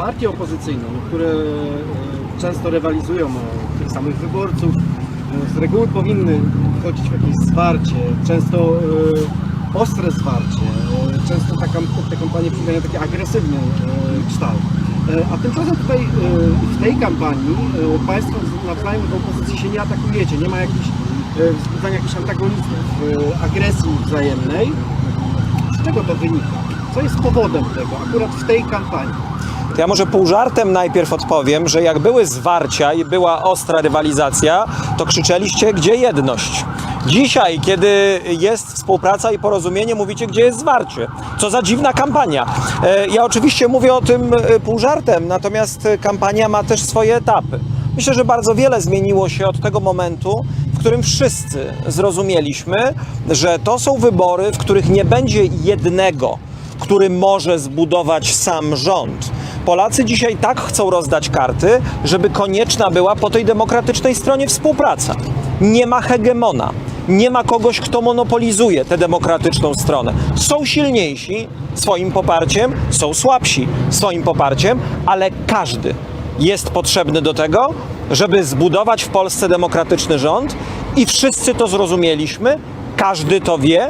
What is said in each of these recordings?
partię opozycyjną, które e, często rywalizują o tych samych wyborców, e, z reguły powinny wchodzić w jakieś zwarcie, często e, ostre zwarcie, często ta kam- te kampanie przybierają taki agresywny kształt. A tymczasem tutaj w tej kampanii Państwo nawzajem w opozycji się nie atakujecie, nie ma jakichś wzbudzania jakichś antagonizmów, agresji wzajemnej. Z czego to wynika? Co jest powodem tego akurat w tej kampanii? To ja może pół żartem najpierw odpowiem, że jak były zwarcia i była ostra rywalizacja, to krzyczeliście, gdzie jedność. Dzisiaj, kiedy jest współpraca i porozumienie, mówicie, gdzie jest zwarcie. Co za dziwna kampania. E, Ja oczywiście mówię o tym e, pół żartem, natomiast kampania ma też swoje etapy. Myślę, że bardzo wiele zmieniło się od tego momentu, w którym wszyscy zrozumieliśmy, że to są wybory, w których nie będzie jednego, który może zbudować sam rząd. Polacy dzisiaj tak chcą rozdać karty, żeby konieczna była po tej demokratycznej stronie współpraca. Nie ma hegemona, nie ma kogoś, kto monopolizuje tę demokratyczną stronę. Są silniejsi swoim poparciem, są słabsi swoim poparciem, ale każdy jest potrzebny do tego, żeby zbudować w Polsce demokratyczny rząd i wszyscy to zrozumieliśmy, każdy to wie,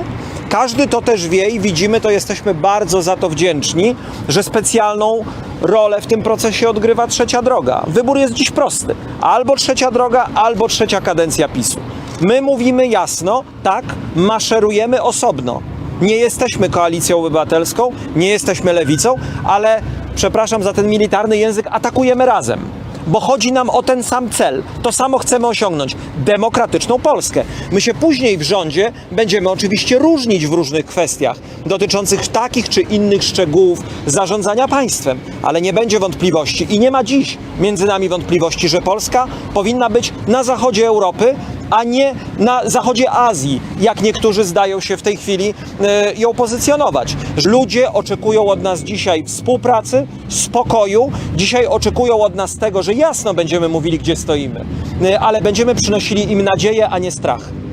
każdy to też wie i widzimy, to jesteśmy bardzo za to wdzięczni, że specjalną rolę w tym procesie odgrywa trzecia droga. Wybór jest dziś prosty: albo trzecia droga, albo trzecia kadencja PiSu. My mówimy jasno, tak, maszerujemy osobno. Nie jesteśmy koalicją obywatelską, nie jesteśmy lewicą, ale przepraszam za ten militarny język, atakujemy razem. Bo chodzi nam o ten sam cel. To samo chcemy osiągnąć demokratyczną Polskę. My się później w rządzie będziemy oczywiście różnić w różnych kwestiach dotyczących takich czy innych szczegółów zarządzania państwem, ale nie będzie wątpliwości i nie ma dziś między nami wątpliwości, że Polska powinna być na zachodzie Europy, a nie na zachodzie Azji, jak niektórzy zdają się w tej chwili e, ją pozycjonować. Ludzie oczekują od nas dzisiaj współpracy, spokoju. Dzisiaj oczekują od nas tego, że jasno będziemy mówili, gdzie stoimy, e, ale będziemy przynosili im nadzieję, a nie strach.